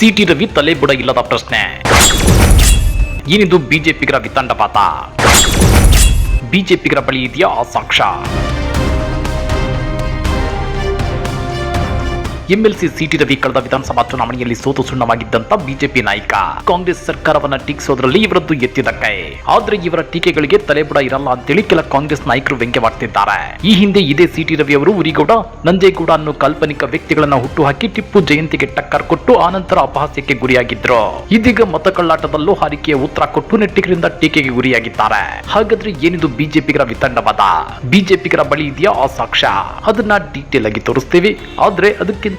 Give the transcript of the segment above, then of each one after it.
City Ravi ತಲೆ ಬುಡ ಇಲ್ಲದ ಪ್ರಶ್ನೆ. ಏನಿದು ಬಿಜೆಪಿಗರ ವಿತಂಡಪಾತ? ಬಿಜೆಪಿಗರ ಬಳಿ ಇದೆಯಾ ಸಾಕ್ಷ್ಯ? ಎಂಎಲ್ಸಿ ಸಿಟಿ ರವಿ ಕಳೆದ ವಿಧಾನಸಭಾ ಚುನಾವಣೆಯಲ್ಲಿ ಸೋತು ಸುಣ್ಣವಾಗಿದ್ದಂತ ಬಿಜೆಪಿ ನಾಯಕ. ಕಾಂಗ್ರೆಸ್ ಸರ್ಕಾರವನ್ನ ಟೀಕಿಸೋದ್ರಲ್ಲಿ ಇವರದ್ದು ಎತ್ತಿದ ಕೈ. ಆದ್ರೆ ಇವರ ಟೀಕೆಗಳಿಗೆ ತಲೆಬುಡ ಇರಲ್ಲ ಅಂತೇಳಿ ಕೆಲ ಕಾಂಗ್ರೆಸ್ ನಾಯಕರು ವ್ಯಂಗ್ಯವಾಡ್ತಿದ್ದಾರೆ. ಈ ಹಿಂದೆ ಇದೇ ಸಿಟಿ ರವಿ ಅವರು ಉರಿಗೌಡ, ನಂಜೇಗೌಡ ಅನ್ನೋ ಕಾಲ್ಪನಿಕ ವ್ಯಕ್ತಿಗಳನ್ನ ಹುಟ್ಟುಹಾಕಿ ಟಿಪ್ಪು ಜಯಂತಿಗೆ ಟಕ್ಕರ್ ಕೊಟ್ಟು ಆನಂತರ ಅಪಹಾಸ್ಯಕ್ಕೆ ಗುರಿಯಾಗಿದ್ರು. ಇದೀಗ ಮತ ಕಳ್ಳಾಟದಲ್ಲೂ ಹಾರಿಕೆಯ ಉತ್ತರ ಕೊಟ್ಟು ನೆಟ್ಟಿಗರಿಂದ ಟೀಕೆಗೆ ಗುರಿಯಾಗಿದ್ದಾರೆ. ಹಾಗಾದ್ರೆ ಏನಿದು ಬಿಜೆಪಿಗರ ವಿತಂಡವಾದ? ಬಿಜೆಪಿಗರ ಬಳಿ ಇದೆಯಾ ಆ ಸಾಕ್ಷ್ಯ ಅದನ್ನ ಡೀಟೇಲ್ ಆಗಿ ತೋರಿಸ್ತೀವಿ. ಆದ್ರೆ ಅದಕ್ಕಿಂತ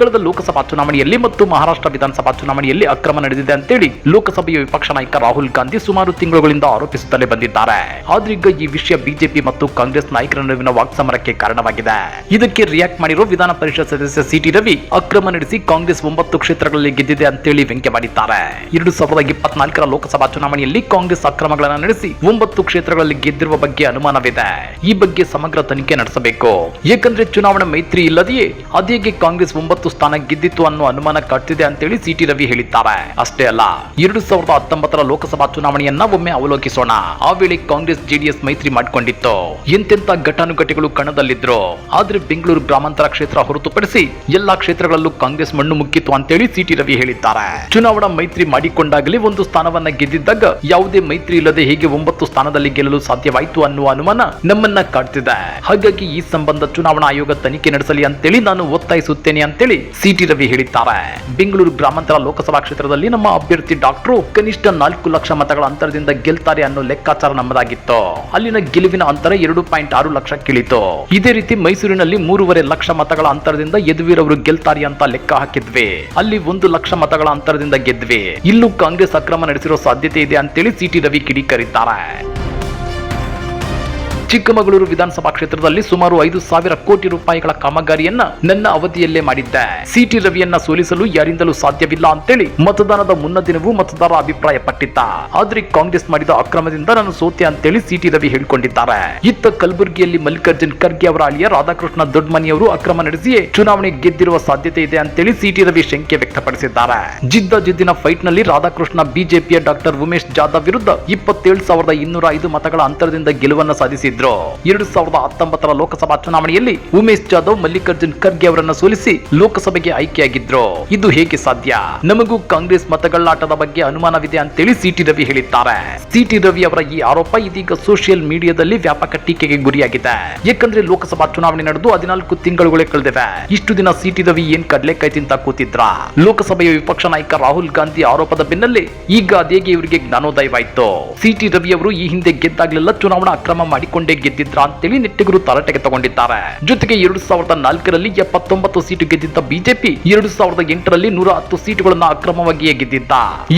ಕಳೆದ ಲೋಕಸಭಾ ಚುನಾವಣೆಯಲ್ಲಿ ಮತ್ತು ಮಹಾರಾಷ್ಟ್ರ ವಿಧಾನಸಭಾ ಚುನಾವಣೆಯಲ್ಲಿ ಅಕ್ರಮ ನಡೆದಿದೆ ಅಂತೇಳಿ ಲೋಕಸಭೆಯ ವಿಪಕ್ಷ ನಾಯಕ ರಾಹುಲ್ ಗಾಂಧಿ ಸುಮಾರು ತಿಂಗಳುಗಳಿಂದ ಆರೋಪಿಸುತ್ತಲೇ ಬಂದಿದ್ದಾರೆ. ಆದ್ರೀಗ ಈ ವಿಷಯ ಬಿಜೆಪಿ ಮತ್ತು ಕಾಂಗ್ರೆಸ್ ನಾಯಕರ ನಡುವಿನ ವಾಕ್ಸಮರಕ್ಕೆ ಕಾರಣವಾಗಿದೆ. ಇದಕ್ಕೆ ರಿಯಾಕ್ಟ್ ಮಾಡಿರುವ ವಿಧಾನ ಪರಿಷತ್ ಸದಸ್ಯ ಸಿಟಿ ರವಿ, ಅಕ್ರಮ ನಡೆಸಿ ಕಾಂಗ್ರೆಸ್ ಒಂಬತ್ತು ಕ್ಷೇತ್ರಗಳಲ್ಲಿ ಗೆದ್ದಿದೆ ಅಂತೇಳಿ ವ್ಯಂಗ್ಯ ಮಾಡಿದ್ದಾರೆ. ಎರಡು ಸಾವಿರದ ಇಪ್ಪತ್ನಾಲ್ಕರ ಲೋಕಸಭಾ ಚುನಾವಣೆಯಲ್ಲಿ ಕಾಂಗ್ರೆಸ್ ಅಕ್ರಮಗಳನ್ನು ನಡೆಸಿ ಒಂಬತ್ತು ಕ್ಷೇತ್ರಗಳಲ್ಲಿ ಗೆದ್ದಿರುವ ಬಗ್ಗೆ ಅನುಮಾನವಿದೆ. ಈ ಬಗ್ಗೆ ಸಮಗ್ರ ತನಿಖೆ ನಡೆಸಬೇಕು. ಏಕೆಂದರೆ ಚುನಾವಣಾ ಮೈತ್ರಿ ಇಲ್ಲದೆಯೇ ಅದೇಗೆ ಕಾಂಗ್ರೆಸ್ ಒಂಬತ್ತು ಸ್ಥಾನ ಗೆದ್ದಿತ್ತು ಅನ್ನೋ ಅನುಮಾನ ಕಟ್ಟಿದೆ ಅಂತೇಳಿ ಸಿಟಿ ರವಿ ಹೇಳಿದ್ದಾರೆ. ಅಷ್ಟೇ ಅಲ್ಲ, ಎರಡು ಸಾವಿರದ ಹತ್ತೊಂಬತ್ತರ ಲೋಕಸಭಾ ಚುನಾವಣೆಯನ್ನ ಒಮ್ಮೆ ಅವಲೋಕಿಸೋಣ. ಆ ವೇಳೆ ಕಾಂಗ್ರೆಸ್, ಜೆಡಿಎಸ್ ಮೈತ್ರಿ ಮಾಡಿಕೊಂಡಿತ್ತು. ಎಂತೆಂತ ಘಟಾನುಘಟಿಗಳು ಕಣದಲ್ಲಿದ್ರು. ಆದ್ರೆ ಬೆಂಗಳೂರು ಗ್ರಾಮಾಂತರ ಕ್ಷೇತ್ರ ಹೊರತುಪಡಿಸಿ ಎಲ್ಲಾ ಕ್ಷೇತ್ರಗಳಲ್ಲೂ ಕಾಂಗ್ರೆಸ್ ಮಣ್ಣು ಮುಕ್ಕಿತ್ತು ಅಂತೇಳಿ ಸಿಟಿ ರವಿ ಹೇಳಿದ್ದಾರೆ. ಚುನಾವಣಾ ಮೈತ್ರಿ ಮಾಡಿಕೊಂಡಾಗಲೇ ಒಂದು ಸ್ಥಾನವನ್ನ ಗೆದ್ದಿದ್ದಾಗ ಯಾವುದೇ ಮೈತ್ರಿ ಇಲ್ಲದೆ ಹೇಗೆ ಒಂಬತ್ತು ಸ್ಥಾನದಲ್ಲಿ ಗೆಲ್ಲಲು ಸಾಧ್ಯವಾಯಿತು ಅನ್ನುವ ಅನುಮಾನ ನಮ್ಮನ್ನ ಕಾಡ್ತಿದೆ. ಹಾಗಾಗಿ ಈ ಸಂಬಂಧ ಚುನಾವಣಾ ಆಯೋಗ ತನಿಖೆ ನಡೆಸಲಿ ಅಂತೇಳಿ ನಾನು ಒತ್ತಾಯಿಸುತ್ತೇನೆ ಅಂತೇಳಿ ಸಿಟಿ ರವಿ ಹೇಳಿದ್ದಾರೆ. ಬೆಂಗಳೂರು ಗ್ರಾಮಾಂತರ ಲೋಕಸಭಾ ಕ್ಷೇತ್ರದಲ್ಲಿ ನಮ್ಮ ಅಭ್ಯರ್ಥಿ ಡಾಕ್ಟರ್ ಕನಿಷ್ಠ ನಾಲ್ಕು ಲಕ್ಷ ಮತಗಳ ಅಂತರದಿಂದ ಗೆಲ್ತಾರೆ ಅನ್ನೋ ಲೆಕ್ಕಾಚಾರ ನಮ್ಮದಾಗಿತ್ತು. ಅಲ್ಲಿನ ಗೆಲುವಿನ ಅಂತರ ಎರಡು ಪಾಯಿಂಟ್ ಆರು ಲಕ್ಷ ಕಿಳಿತು. ಇದೇ ರೀತಿ ಮೈಸೂರಿನಲ್ಲಿ ಮೂರುವರೆ ಲಕ್ಷ ಮತಗಳ ಅಂತರದಿಂದ ಯದುವೀರವರು ಗೆಲ್ತಾರೆ ಅಂತ ಲೆಕ್ಕ ಹಾಕಿದ್ವಿ. ಅಲ್ಲಿ ಒಂದು ಲಕ್ಷ ಮತಗಳ ಅಂತರದಿಂದ ಗೆದ್ವಿ. ಇಲ್ಲೂ ಕಾಂಗ್ರೆಸ್ ಅಕ್ರಮ ನಡೆಸಿರೋ ಸಾಧ್ಯತೆ ಇದೆ ಅಂತೇಳಿ ಸಿಟಿ ರವಿ ಕಿಡಿಕರಿದ್ದಾರೆ. ಚಿಕ್ಕಮಗಳೂರು ವಿಧಾನಸಭಾ ಕ್ಷೇತ್ರದಲ್ಲಿ ಸುಮಾರು ಐದು ಸಾವಿರ ಕೋಟಿ ರೂಪಾಯಿಗಳ ಕಾಮಗಾರಿಯನ್ನ ನನ್ನ ಅವಧಿಯಲ್ಲೇ ಮಾಡಿದ್ದೆ. ಸಿಟಿ ರವಿಯನ್ನ ಸೋಲಿಸಲು ಯಾರಿಂದಲೂ ಸಾಧ್ಯವಿಲ್ಲ ಅಂತೇಳಿ ಮತದಾನದ ಮುನ್ನ ದಿನವೂ ಮತದಾರ ಅಭಿಪ್ರಾಯ ಪಟ್ಟಿದ್ದ ಆದ್ರೆ ಕಾಂಗ್ರೆಸ್ ಮಾಡಿದ ಅಕ್ರಮದಿಂದ ನಾನು ಸೋತೆ ಅಂತೇಳಿ ಸಿಟಿ ರವಿ ಹೇಳಿಕೊಂಡಿದ್ದಾರೆ. ಇತ್ತ ಕಲಬುರಗಿಯಲ್ಲಿ ಮಲ್ಲಿಕಾರ್ಜುನ್ ಖರ್ಗೆ ಅವರ ಅಳಿಯ ರಾಧಾಕೃಷ್ಣ ದೊಡ್ಡಮನಿಯವರು ಅಕ್ರಮ ನಡೆಸಿಯೇ ಚುನಾವಣೆ ಗೆದ್ದಿರುವ ಸಾಧ್ಯತೆ ಇದೆ ಅಂತೇಳಿ ಸಿಟಿ ರವಿ ಶಂಕೆ ವ್ಯಕ್ತಪಡಿಸಿದ್ದಾರೆ. ಜಿದ್ದ ಜಿದ್ದಿನ ಫೈಟ್ನಲ್ಲಿ ರಾಧಾಕೃಷ್ಣ ಬಿಜೆಪಿಯ ಡಾಕ್ಟರ್ ಉಮೇಶ್ ಜಾಧವ್ ವಿರುದ್ಧ ಇಪ್ಪತ್ತೇಳು ಸಾವಿರದ ಇನ್ನೂರ ಐದು ಮತಗಳ ಅಂತರದಿಂದ ಗೆಲುವನ್ನ ಸಾಧಿಸಿದ್ರು. ಎರಡು ಸಾವಿರದ ಹತ್ತೊಂಬತ್ತರ ಲೋಕಸಭಾ ಚುನಾವಣೆಯಲ್ಲಿ ಉಮೇಶ್ ಜಾಧವ್, ಮಲ್ಲಿಕಾರ್ಜುನ್ ಖರ್ಗೆ ಅವರನ್ನ ಸೋಲಿಸಿ ಲೋಕಸಭೆಗೆ ಆಯ್ಕೆಯಾಗಿದ್ರು. ಇದು ಹೇಗೆ ಸಾಧ್ಯ? ನಮಗೂ ಕಾಂಗ್ರೆಸ್ ಮತಗಳಾಟದ ಬಗ್ಗೆ ಅನುಮಾನವಿದೆ ಅಂತೇಳಿ ಸಿಟಿ ರವಿ ಹೇಳಿದ್ದಾರೆ. ಸಿಟಿ ರವಿ ಅವರ ಈ ಆರೋಪ ಇದೀಗ ಸೋಷಿಯಲ್ ಮೀಡಿಯಾದಲ್ಲಿ ವ್ಯಾಪಕ ಟೀಕೆಗೆ ಗುರಿಯಾಗಿದೆ. ಯಾಕಂದ್ರೆ ಲೋಕಸಭಾ ಚುನಾವಣೆ ನಡೆದು ಹದಿನಾಲ್ಕು ತಿಂಗಳುಗಳೇ ಕಳೆದಿವೆ. ಇಷ್ಟು ದಿನ ಸಿಟಿ ರವಿ ಏನ್ ಕಡ್ಲೆಕಾಯಿ ತಿಂತ ಕೂತಿದ್ರ? ಲೋಕಸಭೆಯ ವಿಪಕ್ಷ ನಾಯಕ ರಾಹುಲ್ ಗಾಂಧಿ ಆರೋಪದ ಬೆನ್ನಲ್ಲೇ ಈಗ ಅದೇಗೆ ಇವರಿಗೆ ಜ್ಞಾನೋದಯವಾಯಿತು. ಸಿಟಿ ರವಿ ಅವರು ಈ ಹಿಂದೆ ಗೆದ್ದಾಗ್ಲೆಲ್ಲ ಚುನಾವಣಾ ಅಕ್ರಮ ಮಾಡಿಕೊಂಡೇ ಗೆದ್ದಿದ್ರ ಅಂತೇಳಿ ನೆಟ್ಟಿಗರು ತರಾಟೆಗೆ ತಗೊಂಡಿದ್ದಾರೆ ಜೊತೆಗೆ ಎರಡು ಸಾವಿರದ ನಾಲ್ಕರಲ್ಲಿ ಎಪ್ಪತ್ತೊಂಬತ್ತು ಸೀಟು ಗೆದ್ದಿದ್ದ ಬಿಜೆಪಿ ಎರಡು ಸಾವಿರದ ಎಂಟರಲ್ಲಿ ನೂರ ಹತ್ತು ಸೀಟುಗಳನ್ನ ಅಕ್ರಮವಾಗಿಯೇ ಗೆದ್ದಿದ್ದ.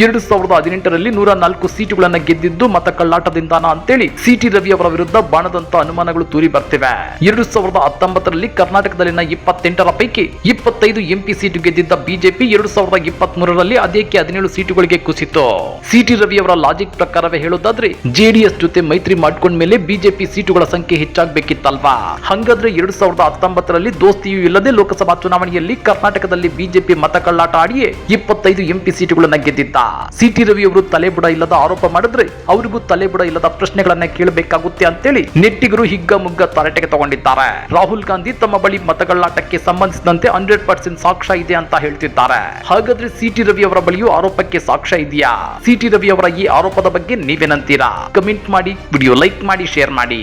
ಎರಡು ಸಾವಿರದ ಹದಿನೆಂಟರಲ್ಲಿ ನೂರ ನಾಲ್ಕು ಸೀಟುಗಳನ್ನ ಗೆದ್ದಿದ್ದು ಮತ ಕಳ್ಳಾಟದಿಂದಾನ ಅಂತೇಳಿ ಸಿಟಿ ರವಿ ಅವರ ವಿರುದ್ಧ ಬಾಣದಂತ ಅನುಮಾನಗಳು ತೂರಿ ಬರ್ತಿವೆ. ಎರಡು ಸಾವಿರದ ಹತ್ತೊಂಬತ್ತರಲ್ಲಿ ಕರ್ನಾಟಕದಲ್ಲಿನ ಇಪ್ಪತ್ತೆಂಟರ ಪೈಕಿ ಇಪ್ಪತ್ತೈದು ಎಂಪಿ ಸೀಟು ಗೆದ್ದಿದ್ದ ಬಿಜೆಪಿ ಎರಡು ಸಾವಿರದ ಇಪ್ಪತ್ತ್ ಮೂರರಲ್ಲಿ ಅದೇಕೆ ಹದಿನೇಳು ಸೀಟುಗಳಿಗೆ ಕುಸಿತು. ಸಿಟಿ ರವಿ ಅವರ ಲಾಜಿಕ್ ಪ್ರಕಾರವೇ ಹೇಳೋದಾದ್ರೆ ಜೆಡಿಎಸ್ ಜೊತೆ ಮೈತ್ರಿ ಮಾಡ್ಕೊಂಡ್ಮೇಲೆ ಬಿಜೆಪಿ ಸೀಟುಗಳ ಸಂಖ್ಯೆ ಹೆಚ್ಚಾಗಬೇಕಿತ್ತಲ್ವಾ? ಹಂಗಾದ್ರೆ ಎರಡ್ ಸಾವಿರದ ಹತ್ತೊಂಬತ್ತರಲ್ಲಿ ದೋಸ್ತಿಯೂ ಇಲ್ಲದೆ ಲೋಕಸಭಾ ಚುನಾವಣೆಯಲ್ಲಿ ಕರ್ನಾಟಕದಲ್ಲಿ ಬಿಜೆಪಿ ಮತ ಕಳ್ಳಾಟ ಆಡಿಯೇ ಇಪ್ಪತ್ತೈದು ಎಂಪಿ ಸೀಟುಗಳನ್ನ ಗೆದ್ದಿದ್ದ ಸಿಟಿ ರವಿ ಅವರು ತಲೆಬುಡ ಇಲ್ಲದ ಆರೋಪ ಮಾಡಿದ್ರೆ ಅವರಿಗೂ ತಲೆಬುಡ ಇಲ್ಲದ ಪ್ರಶ್ನೆಗಳನ್ನ ಕೇಳಬೇಕಾಗುತ್ತೆ ಅಂತೇಳಿ ನೆಟ್ಟಿಗರು ಹಿಗ್ಗ ಮುಗ್ಗ ತರಾಟೆಗೆ ತಗೊಂಡಿದ್ದಾರೆ. ರಾಹುಲ್ ಗಾಂಧಿ ತಮ್ಮ ಬಳಿ ಮತಗಳ್ಳಾಟಕ್ಕೆ ಸಂಬಂಧಿಸಿದಂತೆ ಹಂಡ್ರೆಡ್ ಪರ್ಸೆಂಟ್ ಸಾಕ್ಷ್ಯ ಇದೆ ಅಂತ ಹೇಳ್ತಿದ್ದಾರೆ. ಹಾಗಾದ್ರೆ ಸಿಟಿ ರವಿ ಅವರ ಬಳಿಯೂ ಆರೋಪಕ್ಕೆ ಸಾಕ್ಷ್ಯ ಇದೆಯಾ? ಸಿಟಿ ರವಿ ಅವರ ಈ ಆರೋಪದ ಬಗ್ಗೆ ನೀವೇನಂತೀರಾ? ಕಮೆಂಟ್ ಮಾಡಿ, ವಿಡಿಯೋ ಲೈಕ್ ಮಾಡಿ, ಶೇರ್ ಮಾಡಿ.